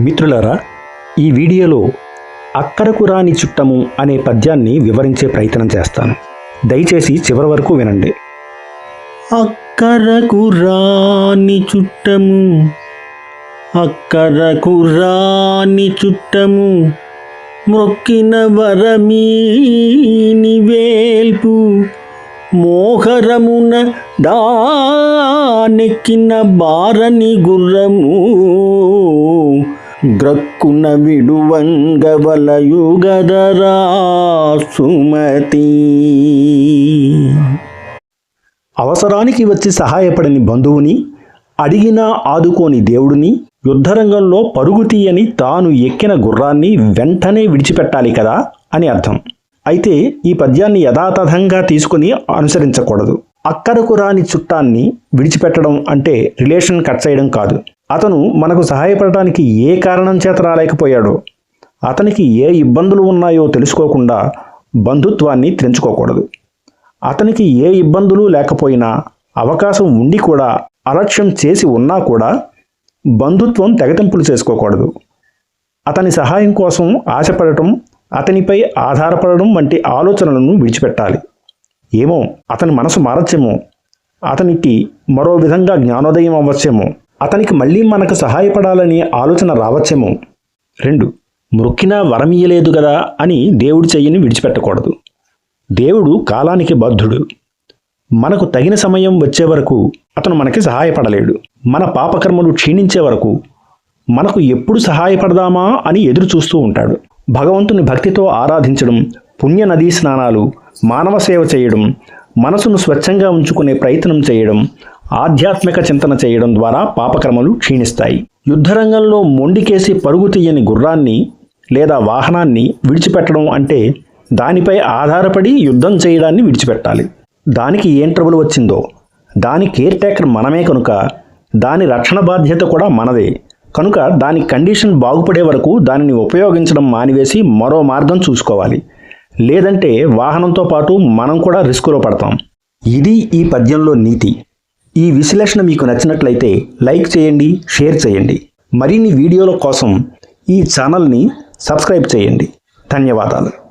మిత్రులారా ఈ వీడియోలో అక్కడకు రాని చుట్టము అనే పద్యాన్ని వివరించే ప్రయత్నం చేస్తాను. దయచేసి చివరి వరకు వినండి. అక్కరకు రాని చుట్టము అక్కరకు రాని చుట్టము మొక్కిన వరమీని వేల్పు మోహరమున దానెక్కిన బారని గుర్రము గ్రక్కున విడువంగవలయుగదరా సుమతి. అవసరానికి వచ్చి సహాయపడని బంధువుని అడిగినా ఆదుకోని దేవుడిని యుద్ధరంగంలో పరుగు తీయని తాను ఎక్కిన గుర్రాన్ని వెంటనే విడిచిపెట్టాలి కదా అని అర్థం. అయితే ఈ పద్యాన్ని యథాతథంగా తీసుకుని అనుసరించకూడదు. అక్కరకు రాని చుట్టాన్ని విడిచిపెట్టడం అంటే రిలేషన్ కట్ చేయడం కాదు. అతను మనకు సహాయపడటానికి ఏ కారణం చేత రాలేకపోయాడో అతనికి ఏ ఇబ్బందులు ఉన్నాయో తెలుసుకోకుండా బంధుత్వాన్ని తెంచుకోకూడదు. అతనికి ఏ ఇబ్బందులు లేకపోయినా అవకాశం ఉండి కూడా అలక్ష్యం చేసి ఉన్నా కూడా బంధుత్వం తెగతింపులు చేసుకోకూడదు. అతని సహాయం కోసం ఆశపడటం అతనిపై ఆధారపడడం వంటి ఆలోచనలను విడిచిపెట్టాలి. ఏమో అతని మనసు మారచ్చేమో అతనికి మరో విధంగా జ్ఞానోదయం అవ్వచ్చేమో. అతనికి మళ్ళీ మనకు సహాయపడాలని ఆలోచన రావచ్చేమో. రెండు మృక్కినా వరమియ్యలేదు కదా అని దేవుడి చెయ్యిని విడిచిపెట్టకూడదు. దేవుడు కాలానికి బద్ధుడు. మనకు తగిన సమయం వచ్చే వరకు అతను మనకి సహాయపడలేడు. మన పాపకర్మలు క్షీణించే వరకు మనకు ఎప్పుడు సహాయపడదామా అని ఎదురు చూస్తూ ఉంటాడు. భగవంతుని భక్తితో ఆరాధించడం పుణ్య నదీ స్నానాలు మానవ సేవ చేయడం మనసును స్వచ్ఛంగా ఉంచుకునే ప్రయత్నం చేయడం ఆధ్యాత్మిక చింతన చేయడం ద్వారా పాపకర్మలు క్షీణిస్తాయి. యుద్ధరంగంలో మొండికేసి పరుగు తీయని గుర్రాన్ని లేదా వాహనాన్ని విడిచిపెట్టడం అంటే దానిపై ఆధారపడి యుద్ధం చేయడాన్ని విడిచిపెట్టాలి. దానికి ఏం ట్రబుల్ వచ్చిందో దాని కేర్ టేకర్ మనమే కనుక దాని రక్షణ బాధ్యత కూడా మనదే. కనుక దాని కండిషన్ బాగుపడే వరకు దానిని ఉపయోగించడం మానివేసి మరో మార్గం చూసుకోవాలి. లేదంటే వాహనంతో పాటు మనం కూడా రిస్కులో పడతాం. ఇది ఈ పద్యంలో నీతి. ఈ విశ్లేషణ మీకు నచ్చినట్లయితే లైక్ చేయండి షేర్ చేయండి. మరిన్ని వీడియోల కోసం ఈ ఛానల్ని సబ్స్క్రైబ్ చేయండి. ధన్యవాదాలు.